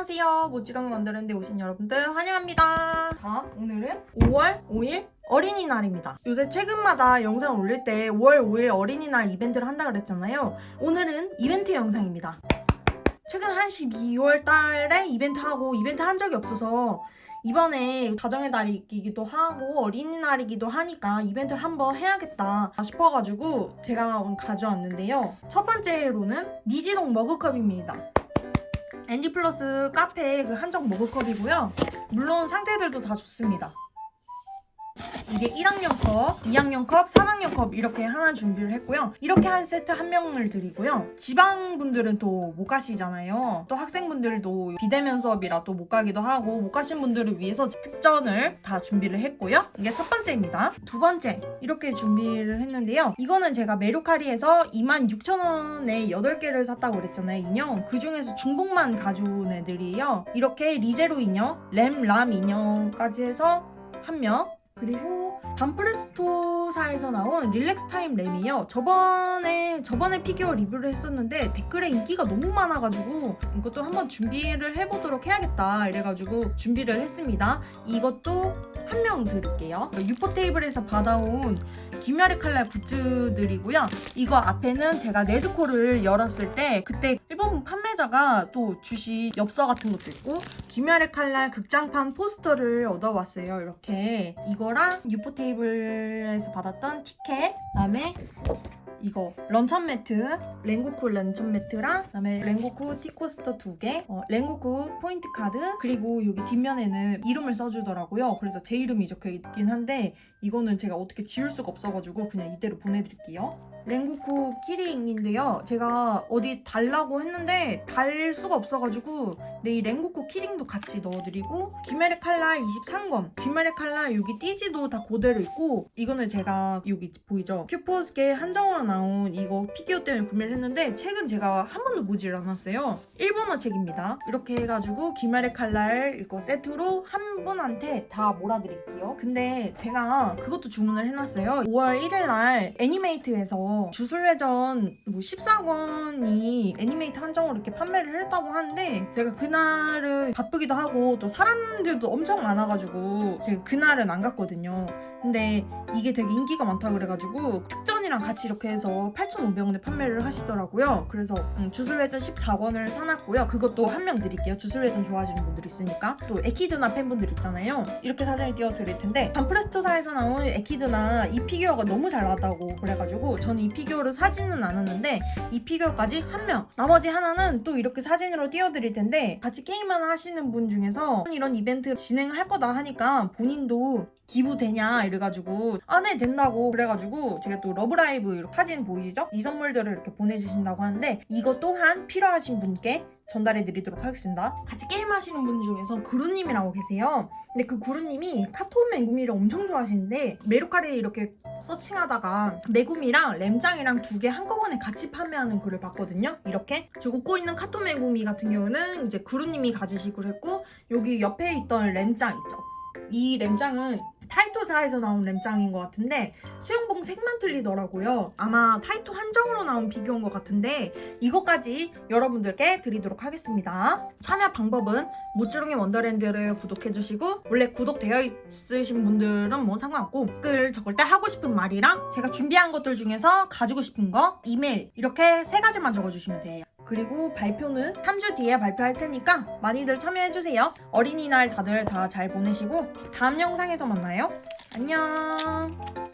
안녕하세요. 모찌렁이 만드는데 오신 여러분들 환영합니다. 자, 오늘은 5월 5일 어린이날입니다. 요새 최근마다 영상 올릴 때 5월 5일 어린이날 이벤트를 한다 그랬잖아요. 오늘은 이벤트 영상입니다. 최근 한 12월 달에 이벤트 하고 이벤트 한 적이 없어서 이번에 가정의 달이기도 하고 어린이날이기도 하니까 이벤트를 한번 해야겠다 싶어가지고 제가 가져왔는데요. 첫 번째로는 니지동 머그컵입니다. 앤디 플러스 카페 그 한정 머그컵이고요. 물론 상태들도 다 좋습니다. 이게 1학년 컵, 2학년 컵, 3학년 컵 이렇게 하나 준비를 했고요. 이렇게 한 세트 한 명을 드리고요. 지방분들은 또 못 가시잖아요. 또 학생분들도 비대면 수업이라 또 못 가기도 하고 못 가신 분들을 위해서 특전을 다 준비를 했고요. 이게 첫 번째입니다. 두 번째 이렇게 준비를 했는데요. 이거는 제가 메루카리에서 26,000원에 8개를 샀다고 그랬잖아요. 인형. 그 중에서 중복만 가져온 애들이에요. 이렇게 리제로 인형, 램, 람 인형까지 해서 한 명. 그리고 반프레스토사에서 나온 릴렉스 타임 램이에요. 저번에 저번에 피규어 리뷰를 했었는데 댓글에 인기가 너무 많아가지고 이것도 한번 준비를 해보도록 해야겠다 이래가지고 준비를 했습니다. 이것도 한 명 드릴게요. 유포 테이블에서 받아온 김야리 칼날 굿즈들이고요. 이거 앞에는 제가 네즈코를 열었을 때 그때 일본 판매자가 또 주신 엽서 같은 것도 있고 김야리 칼날 극장판 포스터를 얻어왔어요. 이렇게 이거랑 유포 테이블에서 받았던 티켓 그다음에 이거 런천 매트 랭고쿠 런천 매트랑 그다음에 랭고쿠 티코스터 두 개 어, 랭고쿠 포인트 카드 그리고 여기 뒷면에는 이름을 써주더라고요. 그래서 제 이름이 적혀 있긴 한데 이거는 제가 어떻게 지울 수가 없어가지고 그냥 이대로 보내드릴게요 랭고쿠 키링인데요. 제가 어디 달라고 했는데 달 수가 없어가지고 네, 이 랭고쿠 키링도 같이 넣어드리고 귀메레 칼날 23권 귀메레 칼날 여기 띠지도 다 그대로 있고 이거는 제가 여기 보이죠? 큐포스게 한정으로 나온 이거 피규어 때문에 구매를 했는데 책은 제가 한 번도 보질 않았어요. 일본어 책입니다. 이렇게 해가지고 귀메레 칼날 이거 세트로 한 분한테 다 몰아드릴게요. 근데 제가 그것도 주문을 해놨어요. 5월 1일 날 애니메이트에서 주술회전 뭐 14권이 애니메이트 한정으로 이렇게 판매를 했다고 하는데 제가 그날은 바쁘기도 하고 또 사람들도 엄청 많아가지고 제가 그날은 안 갔거든요. 근데 이게 되게 인기가 많다 그래가지고 특 전이랑 같이 이렇게 해서 8,500원에 판매를 하시더라고요. 그래서 음, 주술회전 14권을 사놨고요. 그것도 한 명 드릴게요. 주술회전 좋아하시는 분들 있으니까. 또 에키드나 팬분들 있잖아요. 이렇게 사진을 띄워드릴 텐데 반프레스토사에서 나온 에키드나 이 피규어가 너무 잘 나왔다고 그래가지고 저는 이 피규어를 사지는 않았는데 이 피규어까지 한 명. 나머지 하나는 또 이렇게 사진으로 띄워드릴 텐데 같이 게임만 하시는 분 중에서 이런 이벤트 진행할 거다 하니까 본인도 기부되냐 이래가지고 아 네 된다고 그래가지고 제가 또 러브 라이브 이렇게 사진 보이시죠? 이 선물들을 이렇게 보내주신다고 하는데 이거 또한 필요하신 분께 전달해 드리도록 하겠습니다. 같이 게임 하시는 분 중에서 구루님이라고 계세요. 근데 그 구루님이 카톤 메구미를 엄청 좋아하시는데 메루카리에 이렇게 서칭하다가 메구미랑 램장이랑 두 개 한꺼번에 같이 판매하는 글을 봤거든요. 이렇게 저 웃고 있는 카톤 메구미 같은 경우는 이제 구루님이 가지시기로 했고 여기 옆에 있던 램장 있죠. 이 램장은 타이토사에서 나온 램장인 것 같은데 수영봉 색만 틀리더라고요. 아마 타이토 한정으로 나온 비교인 것 같은데 이것까지 여러분들께 드리도록 하겠습니다. 참여 방법은 모찌롱의 원더랜드를 구독해주시고 원래 구독되어 있으신 분들은 뭐 상관없고 댓글 적을 때 하고 싶은 말이랑 제가 준비한 것들 중에서 가지고 싶은 거 이메일 이렇게 세 가지만 적어주시면 돼요. 그리고 발표는 3주 뒤에 발표할 테니까 많이들 참여해주세요. 어린이날 다들 다 잘 보내시고 다음 영상에서 만나요. 안녕.